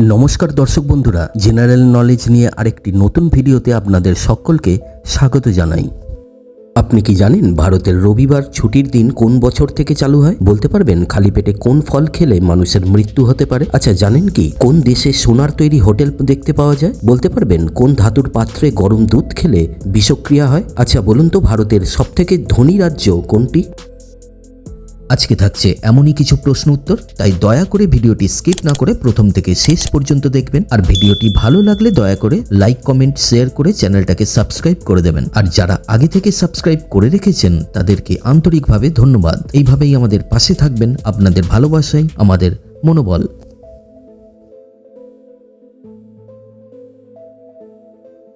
নমস্কার দর্শক বন্ধুরা জেনারেল নলেজ নিয়ে আরেকটি নতুন ভিডিওতে আপনাদের সকলকে স্বাগত জানাই। আপনি কি জানেন ভারতের রবিবার ছুটির দিন কোন বছর থেকে চালু হয়? বলতে পারবেন খালি পেটে কোন ফল খেলে মানুষের মৃত্যু হতে পারে? আচ্ছা জানেন কি কোন দেশে সোনার তৈরি হোটেল দেখতে পাওয়া যায়? বলতে পারবেন কোন ধাতুর পাত্রে গরম দুধ খেলে বিষক্রিয়া হয়? আচ্ছা বলুন তো ভারতের সবথেকে ধনী রাজ্য কোনটি? আজকে থাকছে এমনই কিছু প্রশ্ন উত্তর, তাই দয়া করে ভিডিওটি স্কিপ না করে প্রথম থেকে শেষ পর্যন্ত দেখবেন। আর ভিডিওটি ভালো লাগলে দয়া করে লাইক, কমেন্ট, শেয়ার করে চ্যানেলটাকে সাবস্ক্রাইব করে দেবেন। আর যারা আগে থেকে সাবস্ক্রাইব করে রেখেছেন, তাদেরকে আন্তরিকভাবে ধন্যবাদ। এইভাবেই আমাদের পাশে থাকবেন আপনাদের ভালোবাসাই আমাদের মনোবল।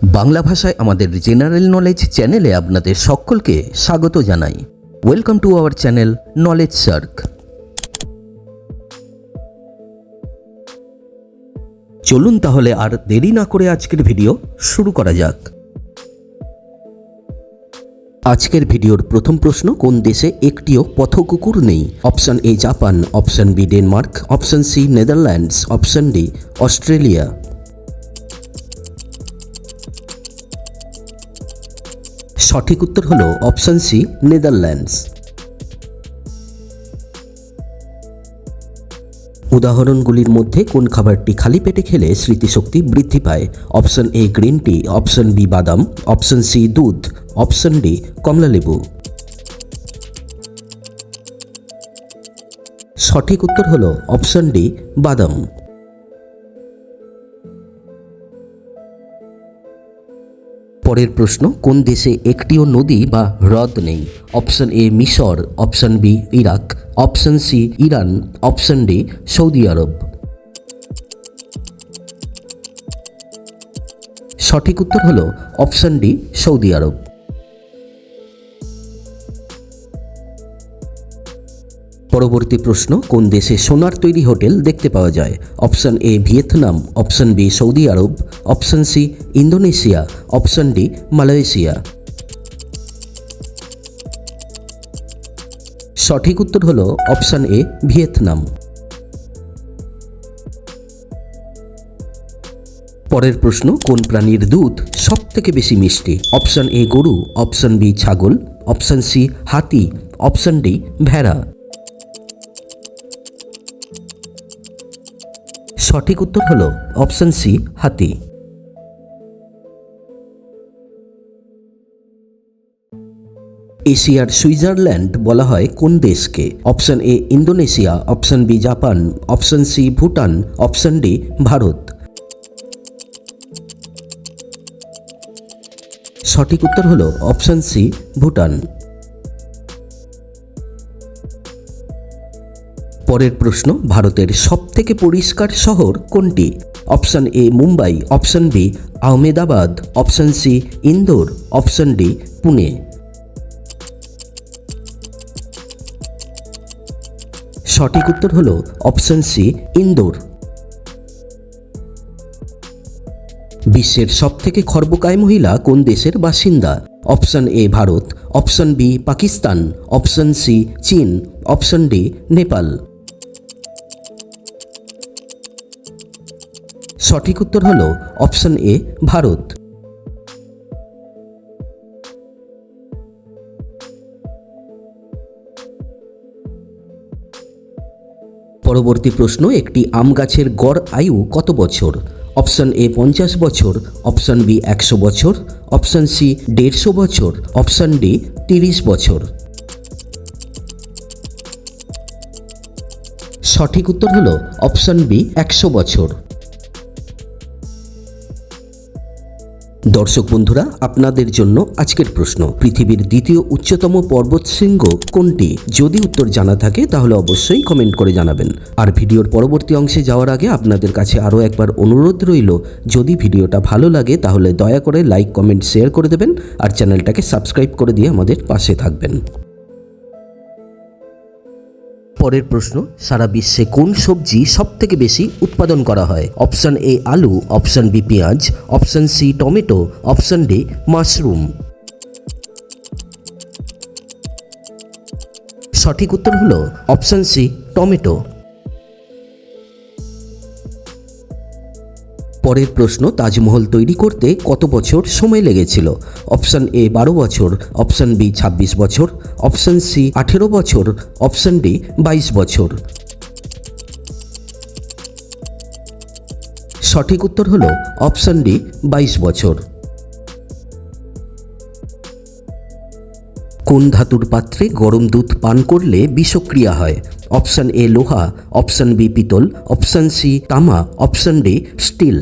বাংলা ভাষায় আমাদের জেনারেল নলেজ চ্যানেলে আপনাদের সকলকে স্বাগত জানাই। Welcome to our channel knowledge SAARC চলুন তাহলে আর দেরি না করে আজকের ভিডিও শুরু করা যাক। আজকের ভিডিওর প্রথম প্রশ্ন, কোন দেশে একটিও পথকুকুর নেই? Option A Japan, option B Denmark, option C Netherlands, option D Australia. সঠিক উত্তর হলো অপশন সি নেদারল্যান্ডস উদাহরণগুলির মধ্যে কোন খাবারটি খালি পেটে খেলে স্মৃতিশক্তি বৃদ্ধি পায়? Option A green tea option B বাদাম অপশন সি দুধ অপশন ডি কমলালেবু সঠিক উত্তর হলো অপশন ডি বাদাম। পরের প্রশ্ন, কোন দেশে একটিও নদী বা হ্রদ নেই? অপশন এ মিশর। Option B Iraq. Option C Iran. Option D Saudi আরব। সঠিক উত্তর হল অপশন ডি সৌদি আরব। পরবর্তী প্রশ্ন, কোন দেশে সোনার তৈরি হোটেল দেখতে পাওয়া যায়? Option A, Vietnam, option B, Saudi Arab, option C, Indonesia, option D, Malaysia. সঠিক উত্তর হল অপশন এ, ভিয়েতনাম। পরের প্রশ্ন, কোন প্রাণীর দুধ সব থেকে বেশি মিষ্টি? অপশন এ, গরু, অপশন বি, ছাগল, অপশন সি, হাতি, অপশন ডি, ভেড়া। সঠিক উত্তর হল অপশন সি, হাতি। এশিয়ার সুইজারল্যান্ড বলা হয় কোন দেশকে? Option A, Indonesia, option B, Japan, option C, Bhutan, option D, Bharat. সঠিক উত্তর হল অপশন সি, ভুটান। পরের প্রশ্ন, ভারতের সবথেকে পরিষ্কার শহর কোনটি? Option A Mumbai, option B Ahmedabad, option C Indore, option D Pune. সঠিক উত্তর হল অপশন সি ইন্দোর। বিশ্বের সবথেকে খর্বকায় মহিলা কোন দেশের বাসিন্দা? Option A Bharat, option B Pakistan, option C চীন, অপশন ডি নেপাল। সঠিক উত্তর হল অপশন এ, ভারত। পরবর্তী প্রশ্ন, একটি আম গাছের গড় আয়ু কত বছর? অপশন এ, পঞ্চাশ বছর, অপশন বি, একশো বছর, অপশন সি, দেড়শো বছর, অপশন ডি, তিরিশ বছর। সঠিক উত্তর হল অপশন বি, একশো বছর। দর্শক বন্ধুরা, আপনাদের জন্য আজকের প্রশ্ন, পৃথিবীর দ্বিতীয় উচ্চতম পর্বত শৃঙ্গ কোনটি? যদি উত্তর জানা থাকে, তাহলে অবশ্যই কমেন্ট করে জানাবেন। আর ভিডিওর পরবর্তী অংশে যাওয়ার আগে আপনাদের কাছে আরও একবার অনুরোধ রইল, যদি ভিডিওটা ভালো লাগে, তাহলে দয়া করে লাইক কমেন্ট শেয়ার করে দেবেন, আর চ্যানেলটাকে সাবস্ক্রাইব করে দিয়ে আমাদের পাশে থাকবেন। পরের প্রশ্ন, সারা বিশ্বে কোন সবজি সব থেকে বেশি উৎপাদন করা হয়? অপশন এ আলু, অপশন বি পেঁয়াজ, option C tomato, option D mushroom. সঠিক উত্তর হলো অপশন সি টমেটো। পরের প্রশ্ন তাজমহল তৈরি করতে কত বছর সময় লেগেছিল? অপশন এ বারো বছর, অপশন বি ছাব্বিশ বছর, অপশন সি আঠেরো বছর, অপশন ডি বাইশ বছর। সঠিক উত্তর হল অপশন ডি বাইশ বছর। কোন ধাতুর পাত্রে গরম দুধ পান করলে বিষক্রিয়া হয়? অপশন এ লোহা অপশন বি পিতল অপশন সি তামা অপশন ডি স্টিল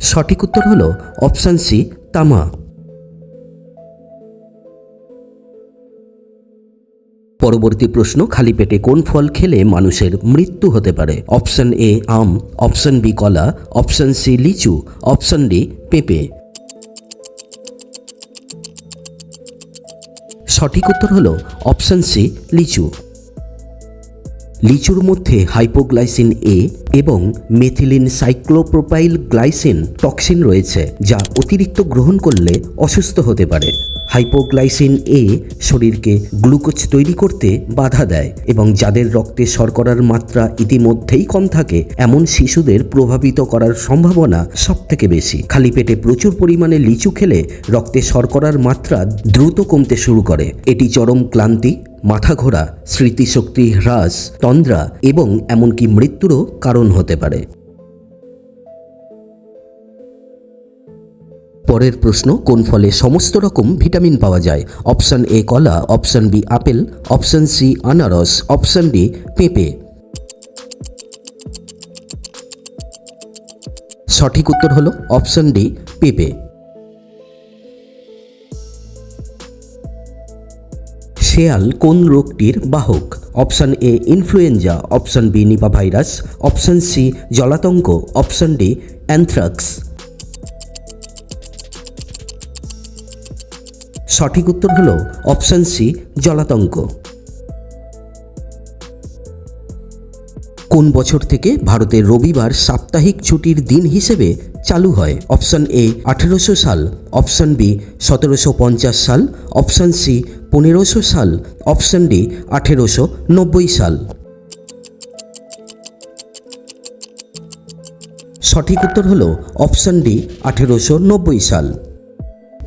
সঠিক উত্তর হল অপশন সি তামা পরবর্তী প্রশ্ন, খালি পেটে কোন ফল খেলে মানুষের মৃত্যু হতে পারে? অপশন এ আম. অপশন বি কলা. অপশন সি লিচু. অপশন ডি পেঁপে. সঠিক উত্তর হল অপশন সি, লিচু। লিচুর মধ্যে হাইপোগ্লাইসিন এ এবং মেথিলিন সাইক্লোপ্রোপাইল গ্লাইসিন টক্সিন রয়েছে, যা অতিরিক্ত গ্রহণ করলে অসুস্থ হতে পারে। হাইপোগ্লাইসিন এ শরীরকে গ্লুকোজ তৈরি করতে বাধা দেয় এবং যাদের রক্তে শর্করার মাত্রা ইতিমধ্যেই কম থাকে, এমন শিশুদের প্রভাবিত করার সম্ভাবনা সবথেকে বেশি। খালি পেটে প্রচুর পরিমাণে লিচু খেলে রক্তে শর্করার মাত্রা দ্রুত কমতে শুরু করে। এটি চরম ক্লান্তি মাথা ঘোরা স্মৃতিশক্তি হ্রাস, তন্দ্রা এবং এমনকি মৃত্যুরও কারণ হতে পারে। পরের প্রশ্ন, কোন ফলে সমস্ত রকম ভিটামিন পাওয়া যায়? অপশন এ কলা, option B apple, option C আনারস, অপশন ডি পেঁপে। সঠিক উত্তর হলো অপশন ডি পেঁপে। শেয়াল কোন রোগটির বাহক? Option A influenza, option B Nipah virus option C জলাতঙ্ক, option D anthrax. সঠিক উত্তর হলো অপশন সি, জলাতঙ্ক। কোন বছর থেকে ভারতের রবিবার সাপ্তাহিক ছুটির দিন হিসেবে চালু হয়? অপশন এ, আঠেরোশো সাল, অপশন বি, সতেরোশো পঞ্চাশ সাল, অপশন সি, পনেরোশো সাল, অপশন ডি, আঠেরোশো নব্বই সাল। সঠিক উত্তর হল অপশন ডি, আঠেরোশো নব্বই সাল।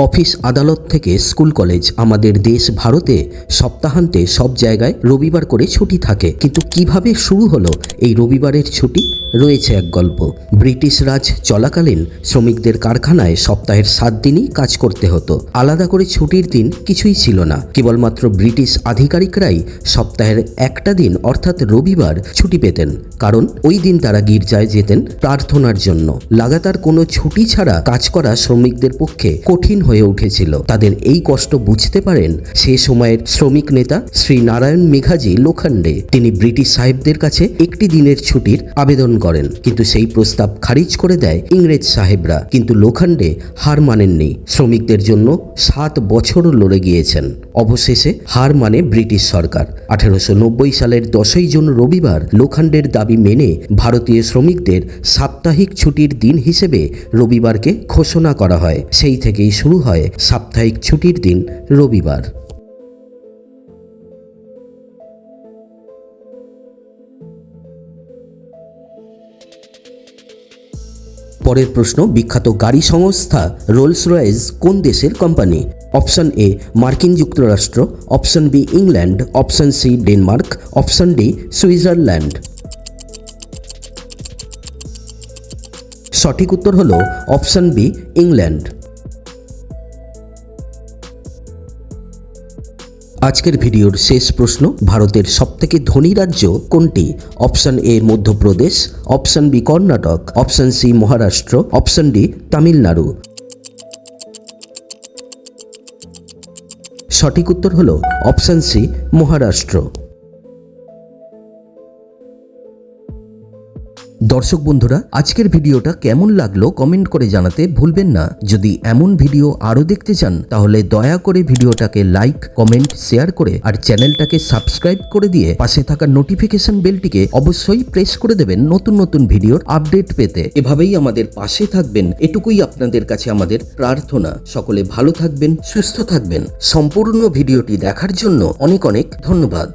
অফিস আদালত থেকে স্কুল কলেজ আমাদের দেশ ভারতে সপ্তাহান্তে সব জায়গায় রবিবার করে ছুটি থাকে। কিন্তু কীভাবে শুরু হলো এই রবিবারের ছুটি? রয়েছে এক গল্প। ব্রিটিশ রাজ চলাকালীন শ্রমিকদের কারখানায় সপ্তাহের সাত দিনই কাজ করতে হতো। আলাদা করে ছুটির দিন কিছুই ছিল না। কেবলমাত্র ব্রিটিশ আধিকারিকরাই সপ্তাহের একটা দিন, অর্থাৎ রবিবার, ছুটি পেতেন। কারণ ওই দিন তারা গির্জায় যেতেন প্রার্থনার জন্য। লাগাতার কোনো ছুটি ছাড়া কাজ করা শ্রমিকদের পক্ষে কঠিন হয়ে উঠেছিল। তাদের এই কষ্ট বুঝতে পারেন সে সময়ের শ্রমিক নেতা শ্রী নারায়ণ মেঘাজি লোখান্ডে তিনি ব্রিটিশ সাহেবদের কাছে একটি দিনের ছুটির আবেদন করেন। কিন্তু সেই প্রস্তাব খারিজ করে দেয় ইংরেজ সাহেবরা। কিন্তু লোখান্ডে হার মানেননি। শ্রমিকদের জন্য সাত বছর লড়ে গিয়েছেন। অবশেষে হার মানে ব্রিটিশ সরকার। আঠেরোশো নব্বই সালের দশই জুন রবিবার লোখান্ডের দাবি মেনে ভারতীয় শ্রমিকদের সাপ্তাহিক ছুটির দিন হিসেবে রবিবারকে ঘোষণা করা হয়। সেই থেকেই শুরু হয় সাপ্তাহিক ছুটির দিন রবিবার। পরের প্রশ্ন, বিখ্যাত গাড়ি সংস্থা রোলস রয়েস কোন দেশের কোম্পানি অপশন এ মার্কিন যুক্তরাষ্ট্র। Option B England option C Denmark option D Switzerland সঠিক উত্তর হল অপশন বি ইংল্যান্ড আজকের ভিডিওর শেষ প্রশ্ন, ভারতের সবথেকে ধনী রাজ্য কোনটি? Option A, Madhya Pradesh, option B, Karnataka, option C, Maharashtra, option D, Tamil Nadu. সঠিক উত্তর হল অপশন সি, মহারাষ্ট্র। দর্শক বন্ধুরা, আজকের ভিডিওটা কেমন লাগল কমেন্ট করে জানাতে ভুলবেন না। যদি এমন ভিডিও আরও দেখতে চান, তাহলে দয়া করে ভিডিওটাকে লাইক, কমেন্ট, শেয়ার করে আর চ্যানেলটাকে সাবস্ক্রাইব করে দিয়ে পাশে থাকা নোটিফিকেশন বেলটিকে অবশ্যই প্রেস করে দেবেন নতুন নতুন ভিডিওর আপডেট পেতে। এভাবেই আমাদের পাশে থাকবেন, এটুকুই আপনাদের কাছে আমাদের প্রার্থনা। সকলে ভালো থাকবেন, সুস্থ থাকবেন। সম্পূর্ণ ভিডিওটি দেখার জন্য অনেক অনেক ধন্যবাদ।